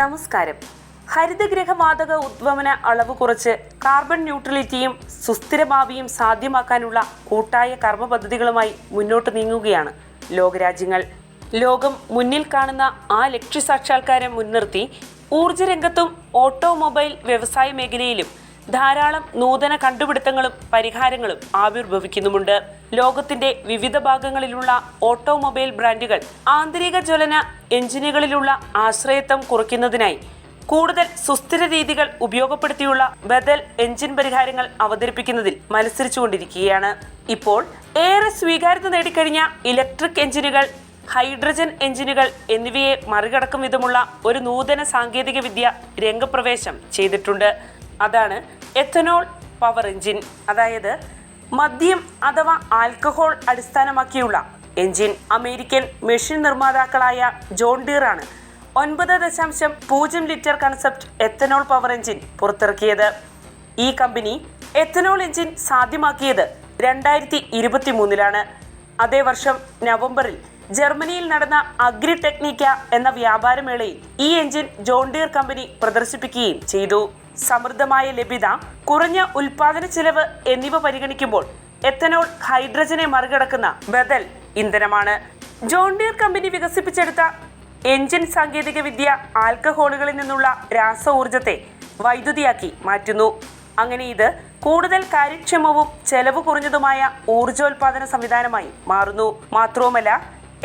നമസ്കാരം. ഹരിതഗ്രഹവാതക ഉദ്വമന അളവ് കുറച്ച് കാർബൺ ന്യൂട്രലിറ്റിയും സുസ്ഥിര ഭാവിയും സാധ്യമാക്കാനുള്ള കൂട്ടായ കർമ്മ പദ്ധതികളുമായി മുന്നോട്ട് നീങ്ങുകയാണ് ലോകരാജ്യങ്ങൾ. ലോകം മുന്നിൽ കാണുന്ന ആ ലക്ഷ്യസാക്ഷാത്കാരം മുൻനിർത്തി ഊർജരംഗത്തും ഓട്ടോമൊബൈൽ വ്യവസായ മേഖലയിലും ധാരാളം നൂതന കണ്ടുപിടുത്തങ്ങളും പരിഹാരങ്ങളും ആവിർഭവിക്കുന്നുമുണ്ട്. ലോകത്തിന്റെ വിവിധ ഭാഗങ്ങളിലുള്ള ഓട്ടോമൊബൈൽ ബ്രാൻഡുകൾ ആന്തരിക ജ്വലന എഞ്ചിനുകളിലുള്ള ആശ്രയത്വം കുറയ്ക്കുന്നതിനായി കൂടുതൽ സുസ്ഥിര രീതികൾ ഉപയോഗപ്പെടുത്തിയുള്ള ബദൽ എഞ്ചിൻ പരിഹാരങ്ങൾ അവതരിപ്പിക്കുന്നതിൽ മത്സരിച്ചുകൊണ്ടിരിക്കുകയാണ്. ഇപ്പോൾ ഏറെ സ്വീകാര്യത നേടിക്കഴിഞ്ഞ ഇലക്ട്രിക് എഞ്ചിനുകൾ ഹൈഡ്രജൻ എഞ്ചിനുകൾ എന്നിവയെ മറികടക്കും വിധമുള്ള ഒരു നൂതന സാങ്കേതിക വിദ്യ രംഗപ്രവേശം ചെയ്തിട്ടുണ്ട്. അതാണ് എത്തനോൾ പവർ എഞ്ചിൻ അതായത് മദ്യം അഥവാ ആൽക്കഹോൾ അടിസ്ഥാനമാക്കിയുള്ള എഞ്ചിൻ അമേരിക്കൻ മെഷീൻ നിർമ്മാതാക്കളായ ജോൺ ഡീറാണ് ഒൻപത് ദശാംശം പൂജ്യം litre concept ethanol power engine പുറത്തിറക്കിയത്. ഈ കമ്പനി എത്തനോൾ എഞ്ചിൻ സാധ്യമാക്കിയത് രണ്ടായിരത്തി ഇരുപത്തി മൂന്നിലാണ് അതേ വർഷം നവംബറിൽ ജർമ്മനിയിൽ നടന്ന അഗ്രി ടെക്നിക്ക എന്ന വ്യാപാരമേളയിൽ ഈ എഞ്ചിൻ ജോൺ ഡിയർ കമ്പനി പ്രദർശിപ്പിക്കുകയും ചെയ്തു. സമൃദ്ധമായ ലഭ്യത കുറഞ്ഞ ഉൽപാദന ചെലവ് എന്നിവ പരിഗണിക്കുമ്പോൾ എത്തനോൾ ഹൈഡ്രജനെ മറികടക്കുന്ന ബദൽ ഇന്ധനമാണ്. ജോൺ ഡിയർ കമ്പനി വികസിപ്പിച്ചെടുത്ത എഞ്ചിൻ സാങ്കേതിക വിദ്യ ആൽക്കഹോളുകളിൽ നിന്നുള്ള രാസ ഊർജത്തെ വൈദ്യുതിയാക്കി മാറ്റുന്നു. അങ്ങനെ ഇത് കൂടുതൽ കാര്യക്ഷമവും ചെലവ് കുറഞ്ഞതുമായ ഊർജോൽപാദന സംവിധാനമായി മാറുന്നു. മാത്രവുമല്ല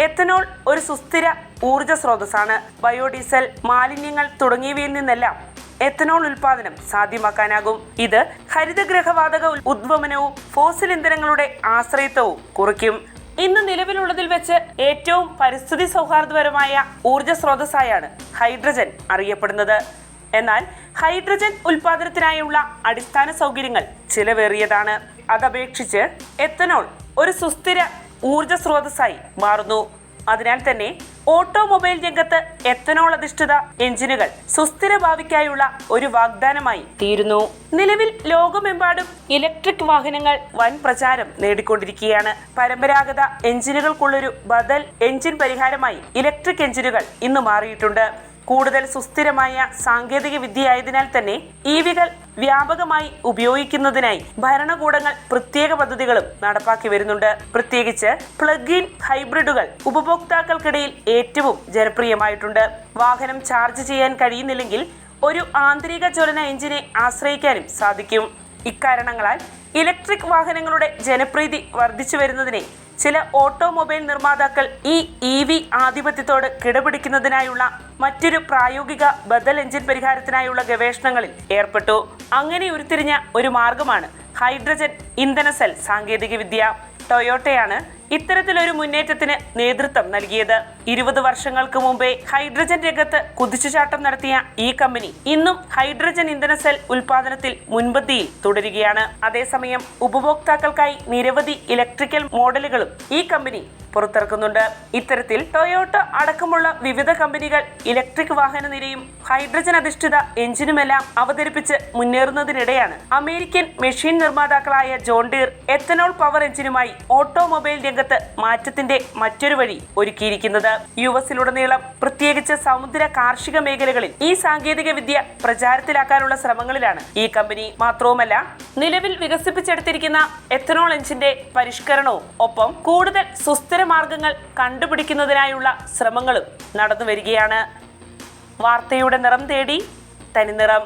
എത്തനോൾ ഒരു സുസ്ഥിര ഊർജ സ്രോതസ്സാണ് ബയോഡീസൽ മാലിന്യങ്ങൾ തുടങ്ങിയവയിൽ നിന്നെല്ലാം എത്തനോൾ ഉൽപാദനം സാധ്യമാക്കാനാകും. ഇത് ഹരിതഗ്രഹവാതക ഉദ്വമനവും ഫോസിൽ ഇന്ധനങ്ങളുടെ ആശ്രയത്വവും കുറയ്ക്കും ഇന്ന് നിലവിലുള്ളതിൽ വെച്ച് ഏറ്റവും പരിസ്ഥിതി സൗഹാർദ്ദപരമായ ഊർജ സ്രോതസ്സായാണ് ഹൈഡ്രജൻ അറിയപ്പെടുന്നത്. എന്നാൽ ഹൈഡ്രജൻ ഉൽപാദനത്തിനായുള്ള അടിസ്ഥാന സൗകര്യങ്ങൾ ചിലവേറിയതാണ്. അതപേക്ഷിച്ച് എത്തനോൾ ഒരു സുസ്ഥിര ഊർജ സ്രോതസ്സായി മാറുന്നു. അതിനാൽ തന്നെ ഓട്ടോമൊബൈൽ രംഗത്ത് എത്തനോൾ അധിഷ്ഠിത എഞ്ചിനുകൾ സുസ്ഥിര ഭാവിക്കായുള്ള ഒരു വാഗ്ദാനമായി തീരുന്നു. നിലവിൽ ലോകമെമ്പാടും ഇലക്ട്രിക് വാഹനങ്ങൾ വൻ പ്രചാരം നേടിക്കൊണ്ടിരിക്കുകയാണ്. പരമ്പരാഗത എഞ്ചിനുകൾക്കുള്ളൊരു ബദൽ എഞ്ചിൻ പരിഹാരമായി ഇലക്ട്രിക് എഞ്ചിനുകൾ ഇന്ന് മാറിയിട്ടുണ്ട്. കൂടുതൽ സുസ്ഥിരമായ സാങ്കേതിക വിദ്യയായതിനാൽ തന്നെ ഇ വികൾ വ്യാപകമായി ഉപയോഗിക്കുന്നതിനായി ഭരണകൂടങ്ങൾ പ്രത്യേക പദ്ധതികളും നടപ്പാക്കി വരുന്നുണ്ട്. പ്രത്യേകിച്ച് പ്ലഗ് ഇൻ ഹൈബ്രിഡുകൾ ഉപഭോക്താക്കൾക്കിടയിൽ ഏറ്റവും ജനപ്രിയമായിട്ടുണ്ട്. വാഹനം ചാർജ് ചെയ്യാൻ കഴിയുന്നില്ലെങ്കിൽ ഒരു ആന്തരിക ജ്വലന എഞ്ചിനെ ആശ്രയിക്കാനും സാധിക്കും. ഇക്കാരണങ്ങളാൽ ഇലക്ട്രിക് വാഹനങ്ങളുടെ ജനപ്രീതി വർദ്ധിച്ചു വരുന്നതിനെ ചില ഓട്ടോമൊബൈൽ നിർമ്മാതാക്കൾ ഈ ഇ വി ആധിപത്യത്തോട് കിടപിടിക്കുന്നതിനായുള്ള മറ്റൊരു പ്രായോഗിക ബദൽ എഞ്ചിൻ പരിഹാരത്തിനായുള്ള ഗവേഷണങ്ങളിൽ ഏർപ്പെട്ടു. അങ്ങനെ ഉരുത്തിരിഞ്ഞ ഒരു മാർഗമാണ് ഹൈഡ്രജൻ ഇന്ധന സെൽ സാങ്കേതികവിദ്യ. ടൊയോട്ടയാണ് ഇത്തരത്തിലൊരു മുന്നേറ്റത്തിന് നേതൃത്വം നൽകിയത്. ഇരുപത് വർഷങ്ങൾക്ക് മുമ്പേ ഹൈഡ്രജൻ രംഗത്ത് കുതിച്ചുചാട്ടം നടത്തിയ ഈ കമ്പനി ഇന്നും ഹൈഡ്രജൻ ഇന്ധന സെൽ ഉൽപാദനത്തിൽ മുൻപന്തിയിൽ തുടരുകയാണ്. അതേസമയം ഉപഭോക്താക്കൾക്കായി നിരവധി ഇലക്ട്രിക്കൽ മോഡലുകളും ഈ കമ്പനി പുറത്തിറക്കുന്നുണ്ട്. ഇത്തരത്തിൽ ടൊയോട്ട അടക്കമുള്ള വിവിധ കമ്പനികൾ ഇലക്ട്രിക് വാഹന നിരയും ഹൈഡ്രജൻ അധിഷ്ഠിത എഞ്ചിനുമെല്ലാം അവതരിപ്പിച്ച് മുന്നേറുന്നതിനിടെയാണ് അമേരിക്കൻ മെഷീൻ നിർമ്മാതാക്കളായ ജോൺ ഡീർ എത്തനോൾ പവർ എഞ്ചിനുമായി ഓട്ടോമൊബൈൽ രംഗത്ത് മാറ്റത്തിന്റെ മറ്റൊരു വഴി ഒരുക്കിയിരിക്കുന്നത്. യു എസിലുടനീളം പ്രത്യേകിച്ച് സമുദ്ര കാർഷിക മേഖലകളിൽ ഈ സാങ്കേതിക വിദ്യ പ്രചാരത്തിലാക്കാനുള്ള ശ്രമങ്ങളിലാണ് ഈ കമ്പനി. മാത്രവുമല്ല നിലവിൽ വികസിപ്പിച്ചെടുത്തിരിക്കുന്ന എത്തനോൾ എഞ്ചിന്റെ പരിഷ്കരണവും ഒപ്പം കൂടുതൽ സുസ്ഥിര മാർഗങ്ങൾ കണ്ടുപിടിക്കുന്നതിനായുള്ള ശ്രമങ്ങളും നടന്നു വരികയാണ്. വാർത്തയുടെ നിറം തേടി തനിനിറം.